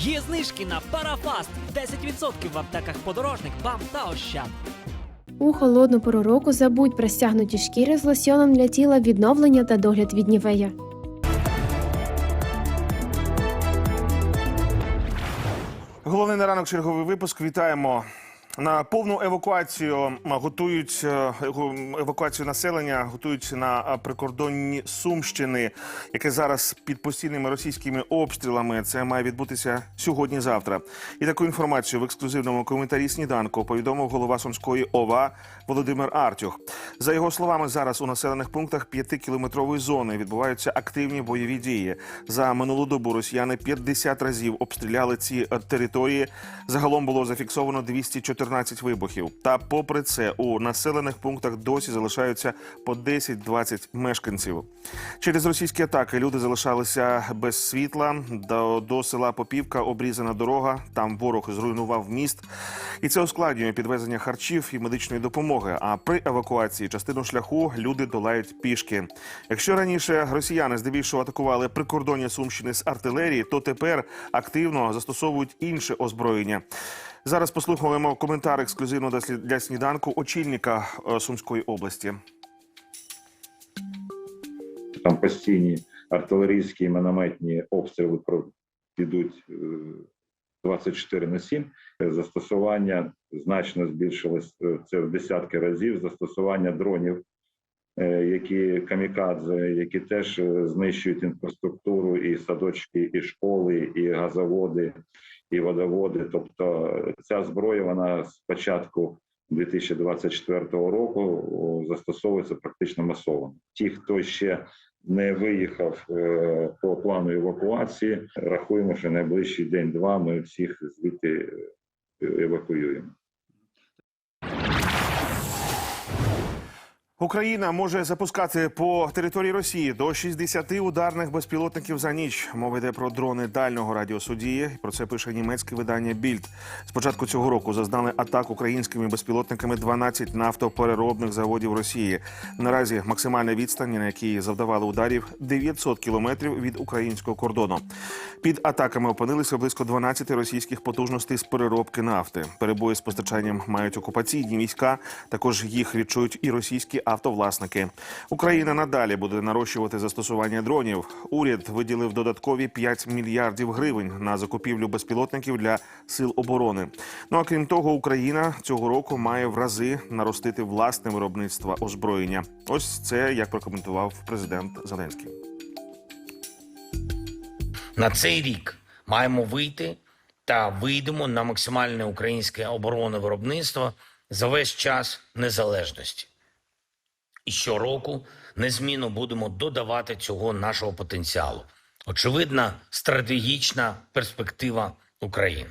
Є знижки на парафаст 10% в аптеках подорожник, бам та ощад. У холодну пору року забудь про стягнуті шкіри з лосьоном для тіла відновлення та догляд від нівея. Головний на ранок черговий випуск. Вітаємо. На повну евакуацію готують е, евакуацію населення, готують на е, прикордонні Сумщини, яке зараз під постійними російськими обстрілами. Це має відбутися сьогодні-завтра. І таку інформацію в ексклюзивному коментарі сніданку повідомив голова Сумської ОВА Володимир Артюх. За його словами, зараз у населених пунктах п'ятикілометрової зони відбуваються активні бойові дії. За минулу добу росіяни 50 разів обстріляли ці е, території. Загалом було зафіксовано 214 вибухів. Та, попри це, у населених пунктах досі залишаються по 10-20 мешканців. Через російські атаки люди залишалися без світла. До, до села Попівка обрізана дорога. Там ворог зруйнував міст, і це ускладнює підвезення харчів і медичної допомоги. А при евакуації частину шляху люди долають пішки. Якщо раніше росіяни здебільшого атакували прикордоння Сумщини з артилерії, то тепер активно застосовують інше озброєння. Зараз послухаємо коментар ексклюзивно для сніданку очільника е, Сумської області. там постійні артилерійські і мінометні обстріли підуть е, 24 на 7. Е, Застосування значно збільшилось е, це в десятки разів. Застосування дронів, е, які камікадзе, які теж е, знищують інфраструктуру, і садочки, і школи, і газоводи, і водоводи. Тобто е, ця зброя вона з початку 2024 року застосовується практично масово. Ті, хто ще не виїхав е, по плану евакуації, рахуємо, що найближчий день-два ми всіх звідти е, евакуюємо. Україна може запускати по території Росії до 60 ударних безпілотників за ніч. Мова йде про дрони дальнього радіосудії. Про це пише німецьке видання Більд. З початку цього року зазнали атак українськими безпілотниками 12 нафтопереробних заводів Росії. Наразі максимальна відстань, на якій завдавали ударів, 900 кілометрів від українського кордону. Під атаками опинилися близько 12 російських потужностей з переробки нафти. Перебої з постачанням мають окупаційні війська. Також їх відчують і російські автовласники. Україна надалі буде нарощувати застосування дронів. Уряд виділив додаткові 5 мільярдів гривень на закупівлю безпілотників для сил оборони. Ну а крім того, Україна цього року має в рази наростити власне виробництво озброєння. Ось це як прокоментував президент Зеленський. На цей рік маємо вийти та вийдемо на максимальне українське оборонне виробництво за весь час незалежності. І щороку незмінно будемо додавати цього нашого потенціалу. Очевидна стратегічна перспектива України.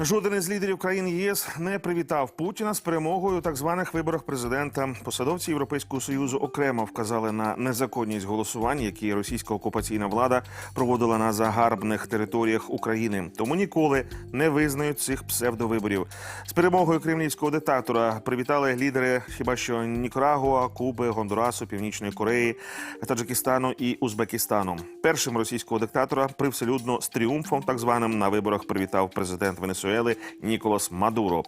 Жоден із лідерів країн ЄС не привітав Путіна з перемогою так званих виборах президента. Посадовці Європейського союзу окремо вказали на незаконність голосувань, які російська окупаційна влада проводила на загарбних територіях України. Тому ніколи не визнають цих псевдовиборів. З перемогою кремлівського диктатора привітали лідери хіба що Нікарагуа, Куби, Гондурасу, Північної Кореї, Таджикистану і Узбекистану. Першим російського диктатора привселюдно з тріумфом, так званим на виборах, привітав президент Венесуели Ніколас Мадуро.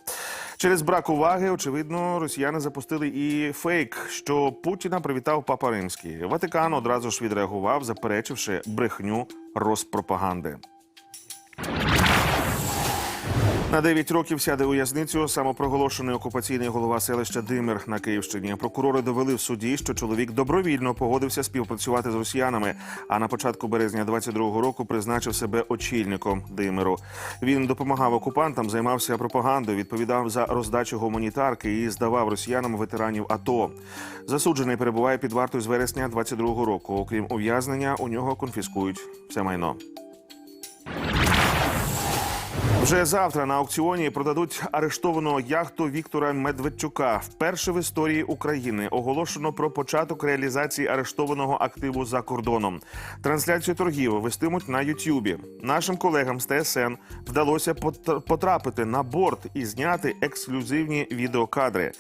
Через брак уваги, очевидно, росіяни запустили і фейк, що Путіна привітав Папа Римський. Ватикан одразу ж відреагував, заперечивши брехню розпропаганди. На 9 років сяде у в'язницю самопроголошений окупаційний голова селища Димир на Київщині. Прокурори довели в суді, що чоловік добровільно погодився співпрацювати з росіянами. А на початку березня 22-го року призначив себе очільником Димиру. Він допомагав окупантам, займався пропагандою, відповідав за роздачу гуманітарки і здавав росіянам ветеранів АТО. Засуджений перебуває під вартою з вересня 22-го року. Окрім ув'язнення, у нього конфіскують все майно. Вже завтра на аукціоні продадуть арештовану яхту Віктора Медведчука. Вперше в історії України оголошено про початок реалізації арештованого активу за кордоном. Трансляцію торгів вестимуть на Ютюбі. Нашим колегам з ТСН вдалося пот- потрапити на борт і зняти ексклюзивні відеокадри.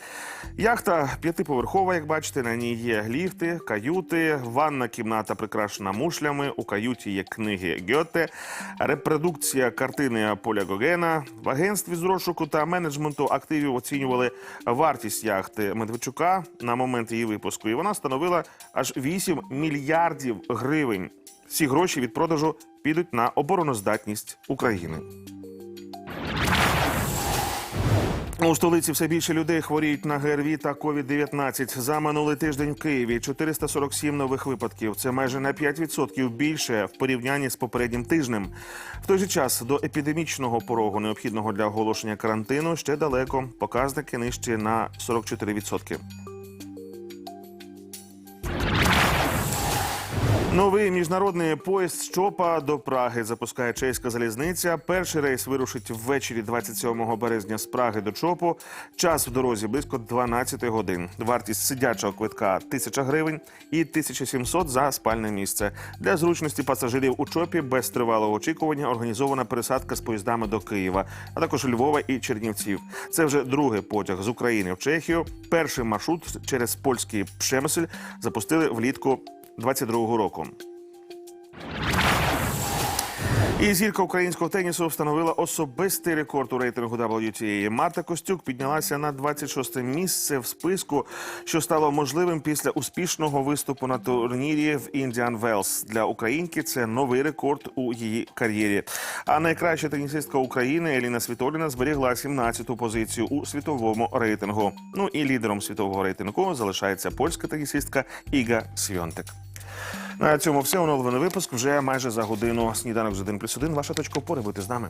Яхта п'ятиповерхова, як бачите, на ній є ліфти, каюти, ванна кімната прикрашена мушлями. У каюті є книги Гьоте, репродукція картини Поля Гогена. В агентстві з розшуку та менеджменту активів оцінювали вартість яхти Медведчука на момент її випуску. І вона становила аж 8 мільярдів гривень. Ці гроші від продажу підуть на обороноздатність України. У столиці все більше людей хворіють на ГРВІ та COVID-19. За минулий тиждень в Києві 447 нових випадків. Це майже на 5% більше в порівнянні з попереднім тижнем. В той же час до епідемічного порогу, необхідного для оголошення карантину, ще далеко. Показники нижчі на 44%. Новий міжнародний поїзд з Чопа до Праги запускає чеська залізниця. Перший рейс вирушить ввечері 27 березня з Праги до Чопу. Час в дорозі близько 12 годин. Вартість сидячого квитка 1000 гривень і 1700 за спальне місце. Для зручності пасажирів у Чопі без тривалого очікування організована пересадка з поїздами до Києва, а також Львова і Чернівців. Це вже другий потяг з України в Чехію. Перший маршрут через польський Пшемсель запустили влітку 22-го року. І зірка українського тенісу встановила особистий рекорд у рейтингу WTA. Марта Костюк піднялася на 26 місце в списку, що стало можливим після успішного виступу на турнірі в Індіан Велс. Для українки це новий рекорд у її кар'єрі. А найкраща тенісистка України Еліна Світоліна зберігла 17-ту позицію у світовому рейтингу. Ну і лідером світового рейтингу залишається польська тенісистка Іга Свьонтек. На цьому все оновлений випуск вже майже за годину. Сніданок з 1 плюс 1. Ваша точка опори. Будьте з нами.